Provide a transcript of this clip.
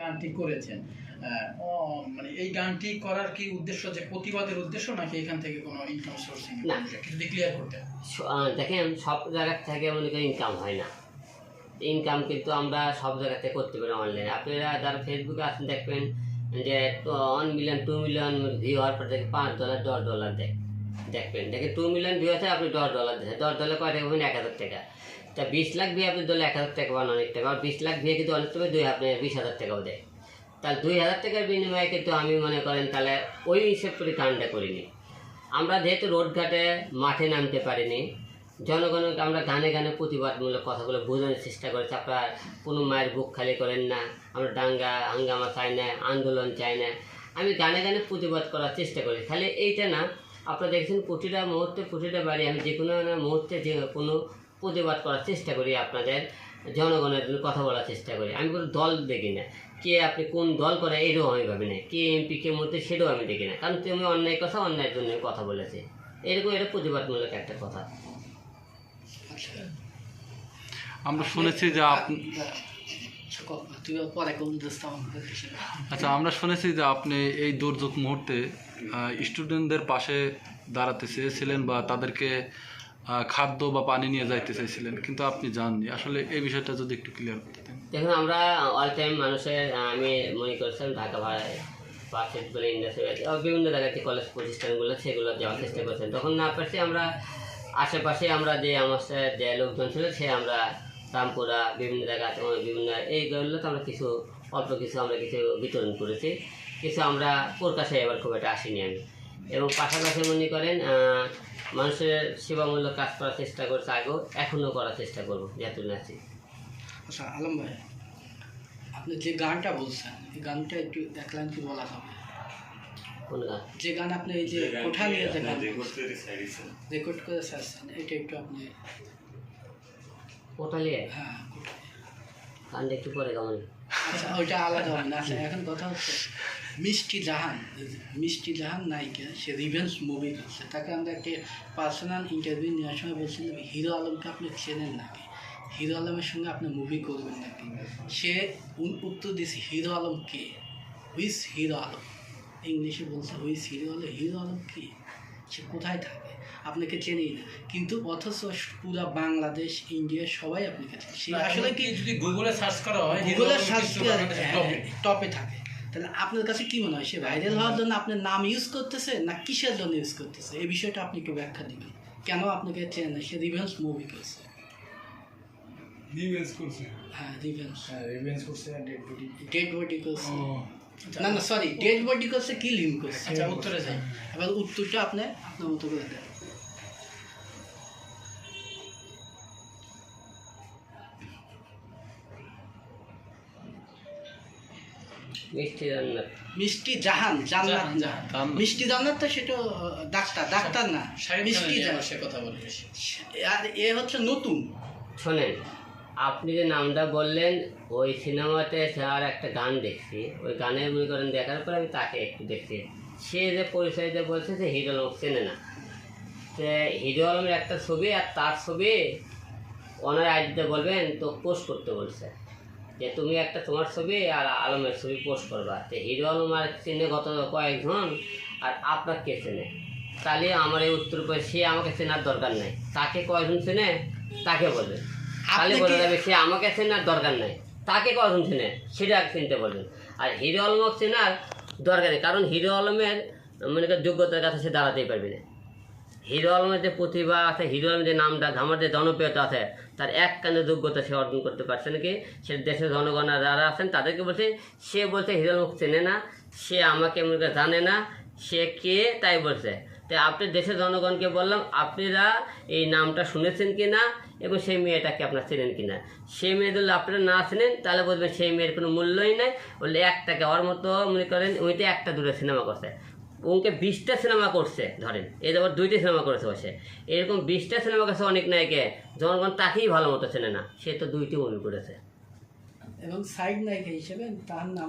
গানটি করেছেন। মানে এই গানটি করার কি উদ্দেশ্য যে প্রতিবাদের উদ্দেশ্য নাকি এখান থেকে কোনো ইনকাম সোর্সিং না। কিছু ক্লিয়ার করতে। দেখেন সব জায়গা থেকে মনে করেন ইনকাম হয় না। ইনকাম কিন্তু আমরা সব জায়গাতে করতে পারি অনলাইনে আপনারা যারা ফেসবুকে আসেন দেখবেন যে one million two million view হওয়ার পর দেখে পাঁচ ডলার দশ ডলার দেয়। দেখবেন দেখে টু মিলিয়ন ভিউ আছে আপনি দশ ডলার দিচ্ছেন দশ ডলার কয় টাকা এক হাজার টাকা। তা বিশ লাখ ভিউ আপনি দিলে এক হাজার টাকা পাবেন অনেক টাকা, আর বিশ লাখ ভিউ কিন্তু অনেক টাকা দুই আপনি বিশ হাজার টাকাও দেয়। তাহলে দুই হাজার টাকার বিনিময়ে কিন্তু আমি মনে করেন তাহলে ওই হিসেব করে কাজটা করিনি। আমরা যেহেতু রোডঘাটে মাঠে নামতে পারিনি জনগণকে আমরা গানে গানে প্রতিবাদমূলক কথাগুলো বোঝানোর চেষ্টা করেছি, আপনারা কোনো মায়ের বুক খালি করেন না, আমরা দাঙ্গা, হাঙ্গামা চাই না, আন্দোলন চাই না, আমি গানে গানে প্রতিবাদ করার চেষ্টা করি। খালি এইটা না, আপনারা দেখছেন প্রতিটা মুহূর্তে, প্রতিটা বাড়ি, আমি যে কোনো মুহূর্তে যে কোনো প্রতিবাদ করার চেষ্টা করি আপনাদের, জনগণের কথা বলার চেষ্টা করি। আমি কোনো দল দেখি না। কে আপনি কোন দল করে এটাও আমি ভাবি না। কে এমপি, কে মধ্যে সেটাও আমি দেখি না। কারণ তুমি অন্যায় কথা অন্যায়ের জন্য কথা বলেছে। এরকম এটা প্রতিবাদমূলক একটা কথা। আমরা শুনেছি যে আচ্ছা আমরা শুনেছি যে আপনি এই দুর্যোগ মুহূর্তে স্টুডেন্টদের পাশে দাঁড়াতে চেয়েছিলেন বা তাদেরকে খাদ্য বা পানি নিয়ে যাইতে চাইছিলেন, কিন্তু আপনি যাননি। আসলে এই বিষয়টা যদি একটু ক্লিয়ার করতেন দেখুন, আমরা অল টাইম মানুষের, আমি মনে করছিলাম ঢাকা ভাড়ায় পার্সেন্ট বলে ইন্ডাস্ট্রি বিভিন্ন জায়গাতে কলেজ প্রতিষ্ঠানগুলো সেগুলো যাওয়ার চেষ্টা করছেন। তখন না পারছি, আমরা আশেপাশে আমরা যে আমার যে লোকজন ছিল, সে আমরা রামপুরা, বিভিন্ন জায়গাতে বিভিন্ন এইগুলোতে আমরা কিছু, অল্প কিছু আমরা কিছু বিতরণ করেছি। কিছু আমরা প্রকাশে এবার খুব একটা আসিনি আমি। এবং পাশাপাশি মনে করেন মানুষের সেবামূলক কাজ করার চেষ্টা করছে আগেও এখনও করার চেষ্টা করব যতদিন আছি আচ্ছা আলম ভাই আপনি যে গানটা বলছেন এই গানটা একটু এক লাইন কি বলা যাবে? কোন গান? যে গান আপনি এই যে কোঠা নিয়ে যে গান রেকর্ড করে ছাড়ছেন এটা একটু আপনি কোটালিয়ে হ্যাঁ কোঠা। একটু পরে কেমন? আচ্ছা ওইটা আলাদা হবে আচ্ছা এখন কথা হচ্ছে, মিষ্টি জাহান মিষ্টি জাহান নায়িকা, সে রিভেন্স মুভি করছে। তাকে আমরা একটা পার্সোনাল ইন্টারভিউ নেওয়ার সময় বলছিলাম, হিরো আলমকে আপনি চেনেন নাকি? হিরো আলমের সঙ্গে আপনি মুভি করবেন নাকি? সে উত্তর দিয়েছে, হিরো আলম কে? হুইস হিরো আলম? ইংলিশে বলছে who is hero Alam? Hero Alam কে? সে কোথায় থাকে আপনাকে চেনেই না। কিন্তু অথচ পুরা বাংলাদেশ ইন্ডিয়া সবাই আপনাকে চেনে। সে আসলে কি যদি গুগলে সার্চ করা হয় গুগলে সার্চ। টপে থাকে। তাহলে আপনার কাছে কি মনে হয়? সে ভাইরাল হওয়ার জন্য আপনার নাম ইউজ করতেছে না কিসের জন্য ইউজ করতেছে? এই বিষয়টা আপনি একটু ব্যাখ্যা দিবেন। কেন আপনাকে চেনে না? সে রিভেন্স মুভি করছে। রিভেঞ্জ করছে? হ্যাঁ রিভেন্স হ্যাঁ রিভেঞ্জ করছে ডেড বডি ডেড বডি করছে। না না সরি ডেড বডি করছে কিলিং করছে আচ্ছা উত্তরে যাই এবার উত্তরটা আপনি আপনার মতো করে দেন। মিষ্টি রান্নার মিষ্টি জাহান জান্নাত জাহান, না। মিষ্টি জান্নাত তো সেটা ডাক্তার ডাক্তার না। মিষ্টি সে কথা বলি আর এ হচ্ছে নতুন। শোনেন আপনি যে নামটা বললেন, ওই সিনেমাতে আর একটা গান দেখছি। ওই গানের মনে করেন দেখার পর আমি তাকে একটু দেখছি। সে যে পরিচয় দিয়ে বলছে যে হিরো আলম চেনে না। সে হিরো আলমের একটা ছবি আর তার ছবি ওনার আইডিতে বলবেন, তো পোস্ট করতে বলছে। যে তুমি একটা তোমার ছবি আর আলমের ছবি পোস্ট করবা। তো হিরো আলম আর চেনে গত কয়েকজন আর আপনার কে চেনে? তাহলে আমার এই উত্তর সে আমাকে চেনার দরকার নেই। তাকে কয়জন চেনে? তাকে বলবে আপনি বলে যাবে সে আমাকে চেনার দরকার নাই। তাকে কয়জন চেনে? সেটা চিনতে বলবেন। আর হিরো আলমক চেনার দরকার নেই কারণ হিরো আলমের মনে করেন যোগ্যতার কাছে সে দাঁড়াতেই পারবে না। হিরো আলমের যে প্রতিভা আছে হিরো আলমের যে নামটা আমার যে জনপ্রিয়তা আছে তার এক কানে যোগ্যতা সে অর্জন করতে পারছে নাকি? সে দেশের জনগণ যারা আছেন তাদেরকে বলছে সে বলছে হিরো আলমকে চেনে না সে আমাকে মনে করে জানে না সে কে তাই বলছে। তাই আপনি দেশের জনগণকে বললাম, আপনারা এই নামটা শুনেছেন কি না এবং সেই মেয়েটাকে আপনার চেনেন কি না সেই মেয়ে যদি আপনারা না চেনেন, তাহলে বলবেন সেই মেয়ের কোনো মূল্যই নাই। বললে একটাকে ওর মতো মনে করেন ওইটা একটা দূরে সিনেমা করছে। ওকে বিশটা সিনেমা করছে, ধরেন। এই আবার দুইটা সিনেমা করেছে বসে। এরকম বিশটা সিনেমা করছে অনেক নায়কে জনগণ তাকেই ভালো মতো চেনে না। সে তো দুইটি মুভি করেছে। এবং সাইড নায়িকা হিসেবে তার নাম